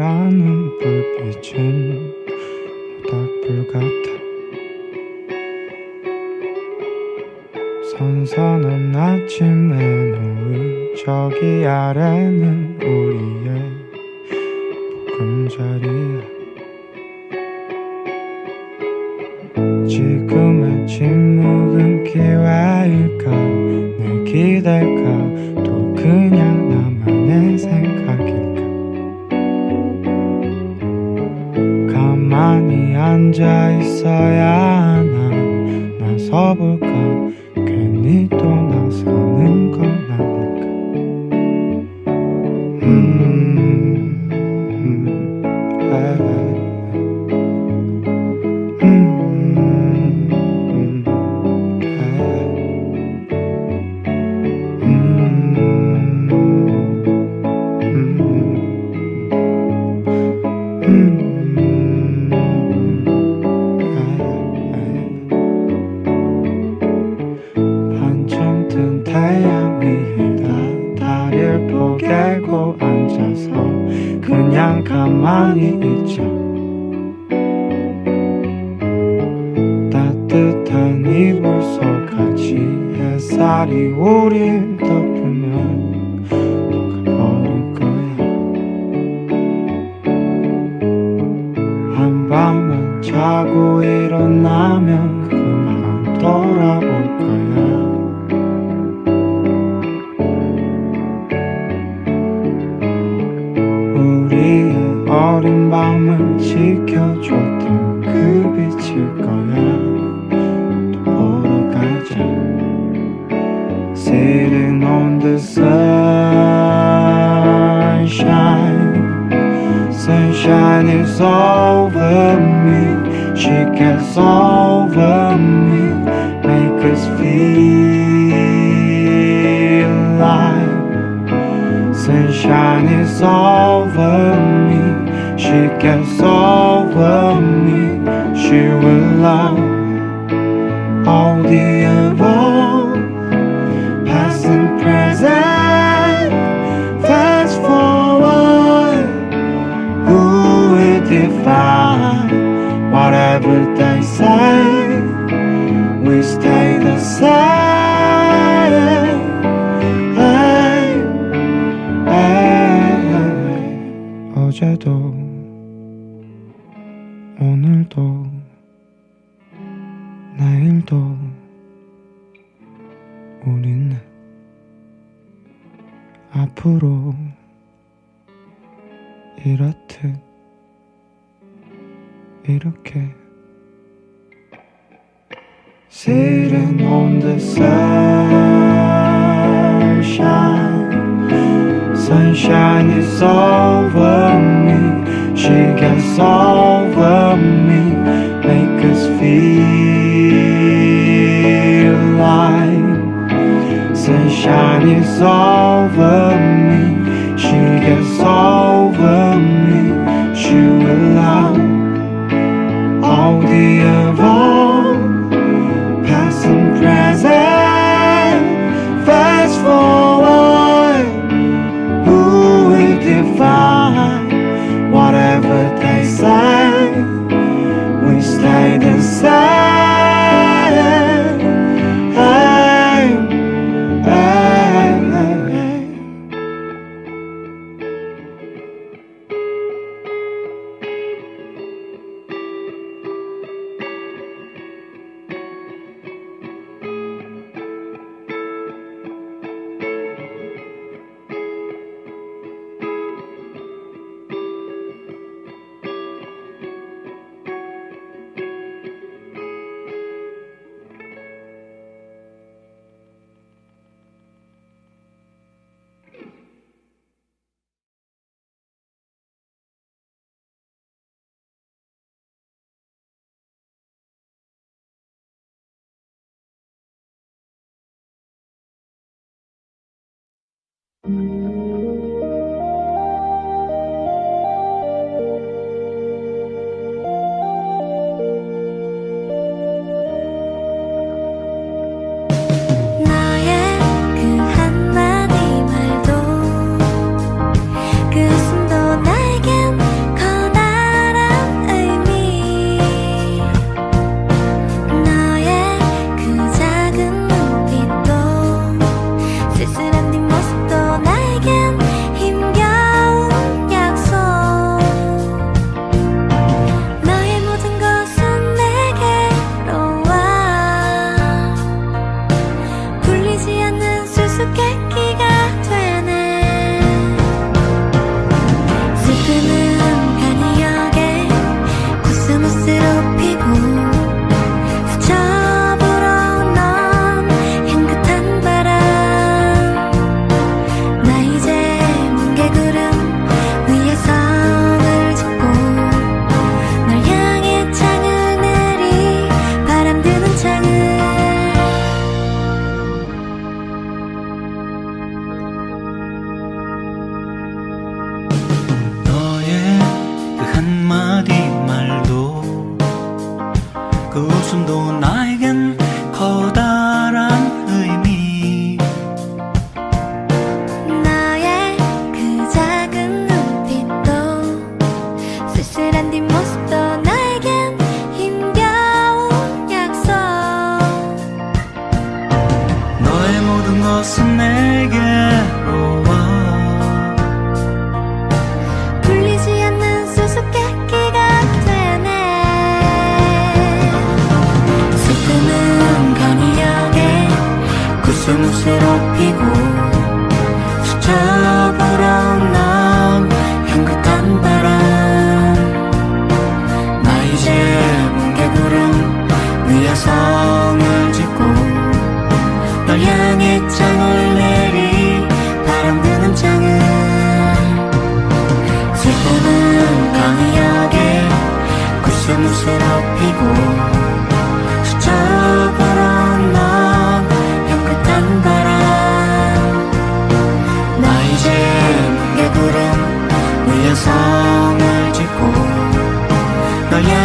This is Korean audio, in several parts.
뒷박질하는 불빛은 모닥불 같아. 선선한 아침에 노을 저기 아래는 우리의 보금자리야. 지금의 침묵은 기회일까? 내 기댈까 앉아 있어야 그빛 어제도 오늘도 내일도 우리는 앞으로 이렇듯 이렇게 Sitting on the sunshine Sunshine is over me. She gets over me. Make us feel like sunshine is over me. She gets over me. She will love all the above, 너의 어서 내게로 와. 불리지 않는 수수께끼가 되네. 슬픔은 간이하게 구슬무쇠로 피고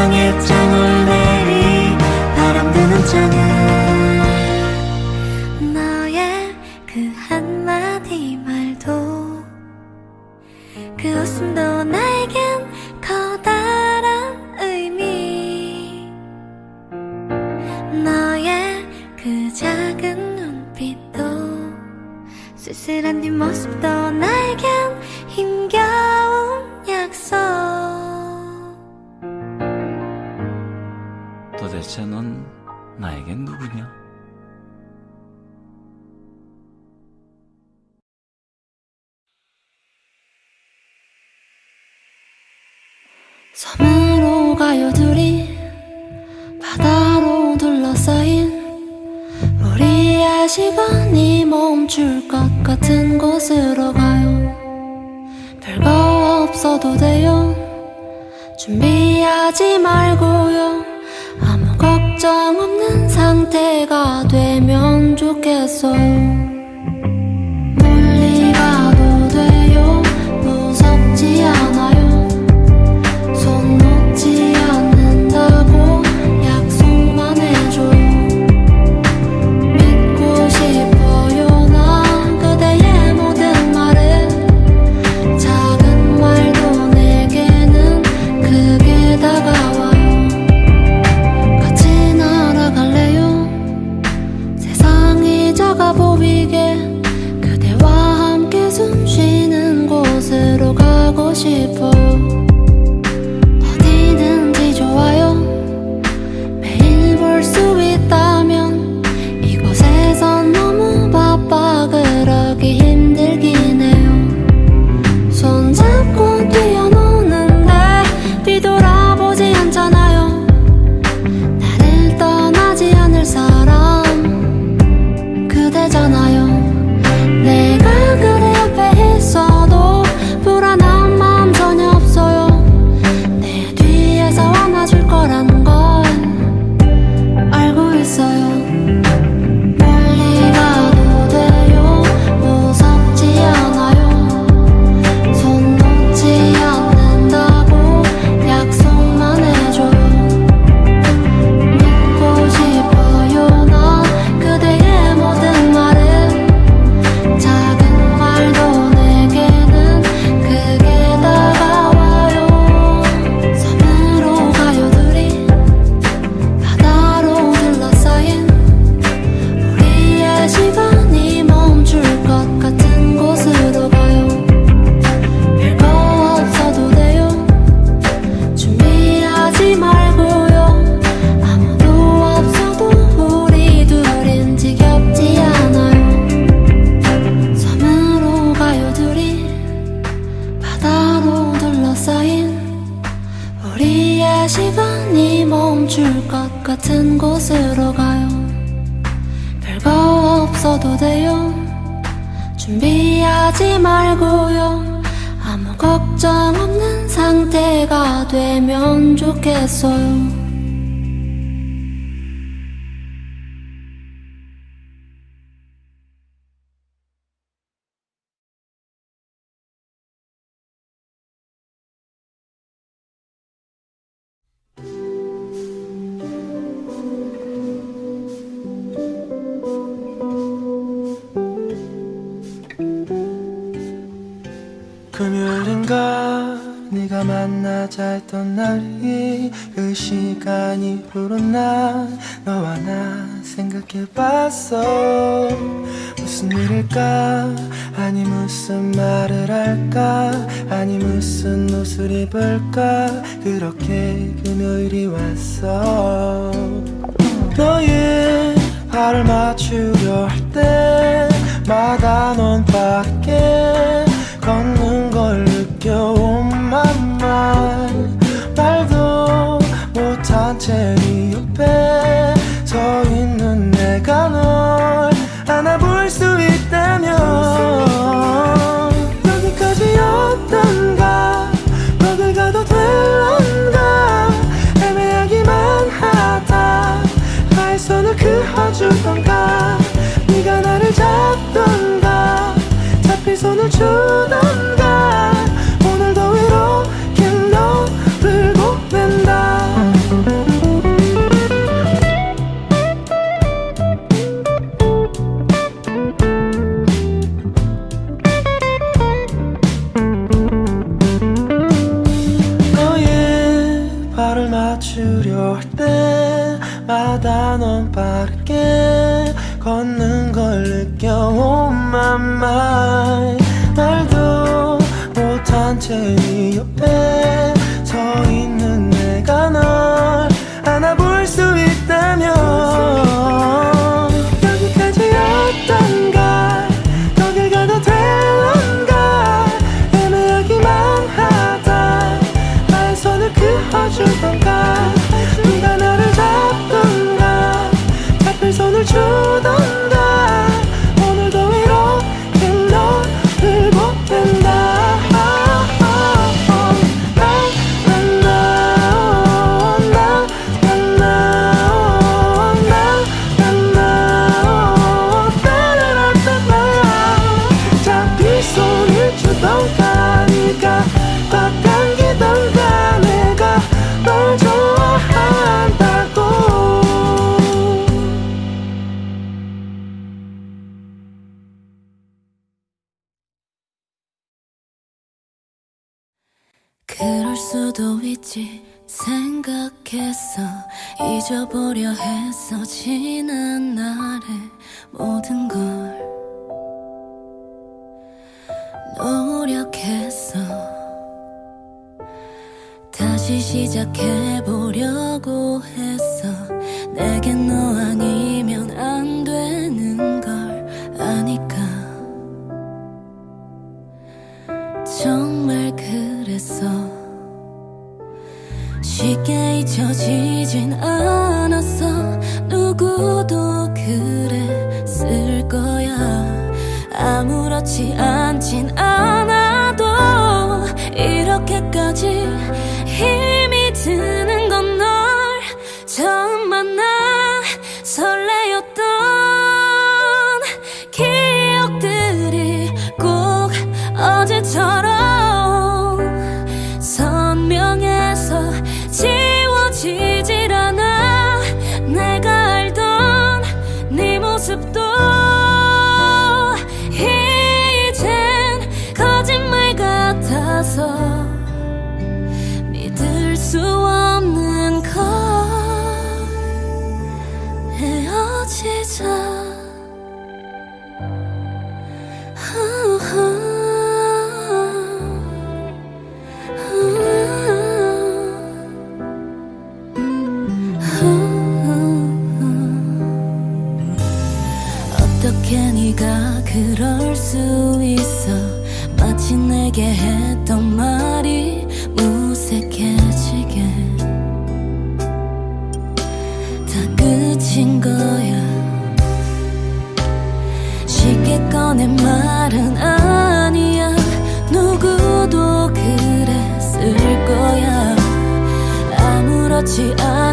땅에 창을 내리 바람 부는 창을 같은 곳으로 가요. 별거 없어도 돼요. 준비하지 말고요. 아무 걱정 없는 상태가 되면 좋겠어요. 혼자 있던 날이 그 시간 이후로 난 너와 나 생각해봤어. 무슨 일일까? 아니 무슨 말을 할까? 아니 무슨 옷을 입을까? 그렇게 금요일이 왔어. 너의 발을 맞추려 할 때마다 넌 밖에 채네 옆에 to your bed. 그럴 수도 있지. 생각했어 잊어보려 했어 지난 날의 모든 걸 노력했어 다시 시작해보려고 쉽게 잊혀지진 않았어. 누구도 그랬을 거야. 아무렇지 않진 않아 있어. 마치 내게 했던 말이 무색해지게. 다 끝인 거야. 쉽게 꺼낸 말은 아니야. 누구도 그랬을 거야. 아무렇지 않아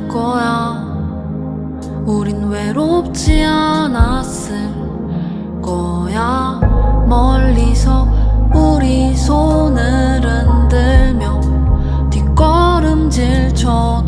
없을 거야. 우린 외롭지 않았을 거야. 멀리서 우리 손을 흔들며 뒷걸음질 쳐